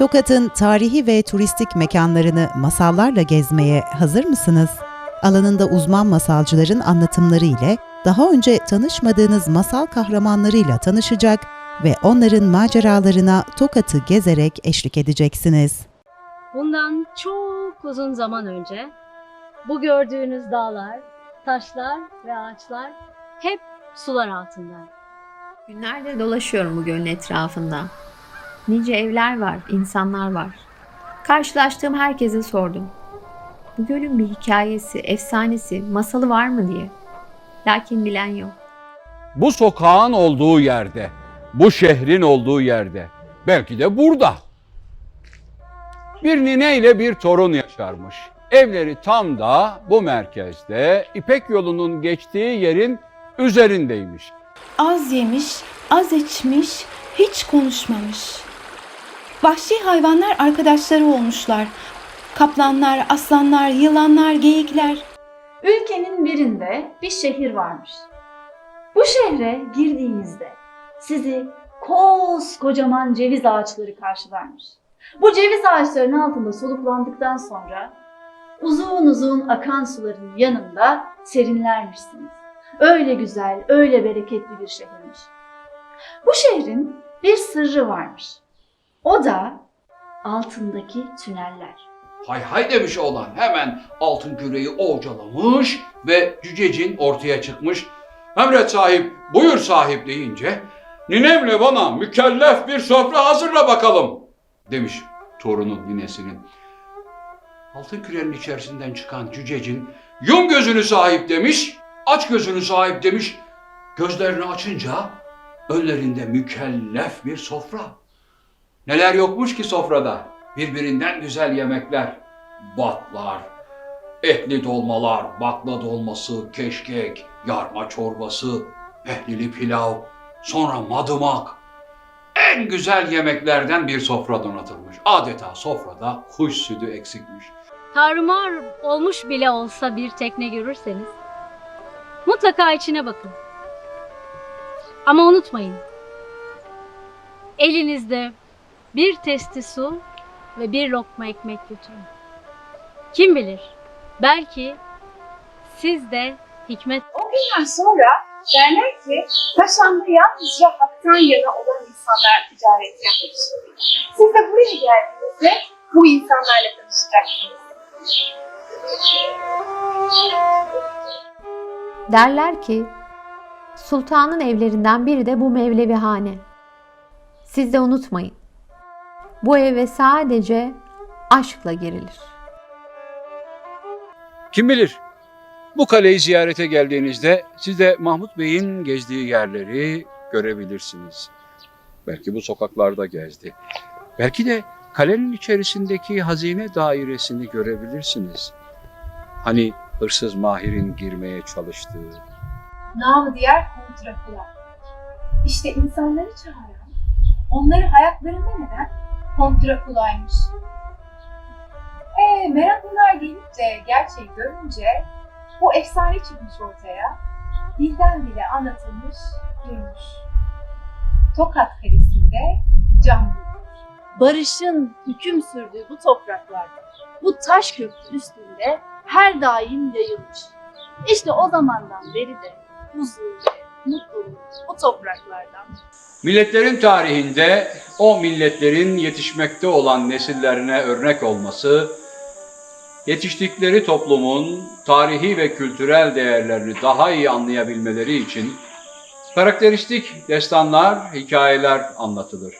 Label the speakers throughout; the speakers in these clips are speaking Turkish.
Speaker 1: Tokat'ın tarihi ve turistik mekanlarını masallarla gezmeye hazır mısınız? Alanında uzman masalcıların anlatımları ile daha önce tanışmadığınız masal kahramanlarıyla tanışacak ve onların maceralarına Tokat'ı gezerek eşlik edeceksiniz.
Speaker 2: Bundan çok uzun zaman önce bu gördüğünüz dağlar, taşlar ve ağaçlar hep sular altında.
Speaker 3: Günlerdir dolaşıyorum bu gölün etrafında. Nice evler var, insanlar var. Karşılaştığım herkese sordum. Bu gölün bir hikayesi, efsanesi, masalı var mı diye. Lakin bilen yok.
Speaker 4: Bu sokağın olduğu yerde, bu şehrin olduğu yerde, belki de burada. Bir nine ile bir torun yaşarmış. Evleri tam da bu merkezde İpek yolunun geçtiği yerin üzerindeymiş.
Speaker 5: Az yemiş, az içmiş, hiç konuşmamış. Vahşi hayvanlar arkadaşları olmuşlar. Kaplanlar, aslanlar, yılanlar, geyikler.
Speaker 6: Ülkenin birinde bir şehir varmış. Bu şehre girdiğinizde sizi koskocaman ceviz ağaçları karşılarmış. Bu ceviz ağaçlarının altında soluklandıktan sonra uzun uzun akan suların yanında serinlermişsiniz. Öyle güzel, öyle bereketli bir şehirmiş. Bu şehrin bir sırrı varmış. O da altındaki tüneller.
Speaker 4: Hay hay demiş oğlan hemen altın küreyi ovcalamış ve cücecin ortaya çıkmış. Emret sahip buyur sahip deyince ninemle bana mükellef bir sofra hazırla bakalım demiş torunun ninesinin. Altın kürenin içerisinden çıkan cücecin yum gözünü sahip demiş, aç gözünü sahip demiş. Gözlerini açınca önlerinde mükellef bir sofra. Neler yokmuş ki sofrada? Birbirinden güzel yemekler, batlar, etli dolmalar, bakla dolması, keşkek, yarma çorbası, pehlili pilav, sonra madımak. En güzel yemeklerden bir sofra donatılmış. Adeta sofrada kuş sütü eksikmiş.
Speaker 2: Tarumar olmuş bile olsa bir tekne görürseniz mutlaka içine bakın. Ama unutmayın. Elinizde bir testi su ve bir lokma ekmek götürün. Kim bilir? Belki siz de hikmet
Speaker 7: O günden sonra derler ki Taşan'da yalnızca haktan yana olan insanlar ticaret yapmış. Siz de buraya geldiğinizde bu insanlarla tanışacaksınız.
Speaker 3: Derler ki, sultanın evlerinden biri de bu Mevlevi hane. Siz de unutmayın. Bu eve sadece aşkla girilir.
Speaker 4: Kim bilir? Bu kaleyi ziyarete geldiğinizde siz de Mahmut Bey'in gezdiği yerleri görebilirsiniz. Belki bu sokaklarda gezdi. Belki de kalenin içerisindeki hazine dairesini görebilirsiniz. Hani hırsız Mahir'in girmeye çalıştığı.
Speaker 7: Namı diğer kontrakular. İşte insanları çağıran, onları hayatlarında neden kontrakulaymış. Ee, meraklılar gelip de gerçeği görünce bu efsane çıkmış ortaya. Dilden dile anlatılmış, durmuş. Tokat Kalesi'nde can bulmuş.
Speaker 6: Barışın hüküm sürdüğü bu topraklarda, bu taş köprü üstünde her daim yayılmış. İşte o zamandan beri de huzur mutluluk bu topraklardan.
Speaker 4: Milletlerin tarihinde o milletlerin yetişmekte olan nesillerine örnek olması, yetiştikleri toplumun tarihi ve kültürel değerlerini daha iyi anlayabilmeleri için karakteristik destanlar, hikayeler anlatılır.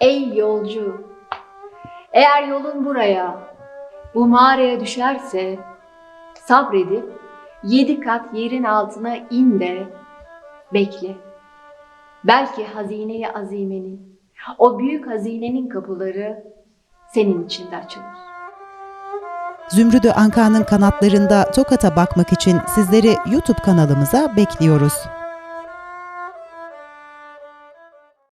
Speaker 8: Ey yolcu! Eğer yolun buraya, bu mağaraya düşerse sabredip yedi kat yerin altına in de bekle. Belki hazine-i azimenin, o büyük hazinenin kapıları senin için de açılır.
Speaker 1: Zümrüdü Anka'nın kanatlarında Tokat'a bakmak için sizleri YouTube kanalımıza bekliyoruz.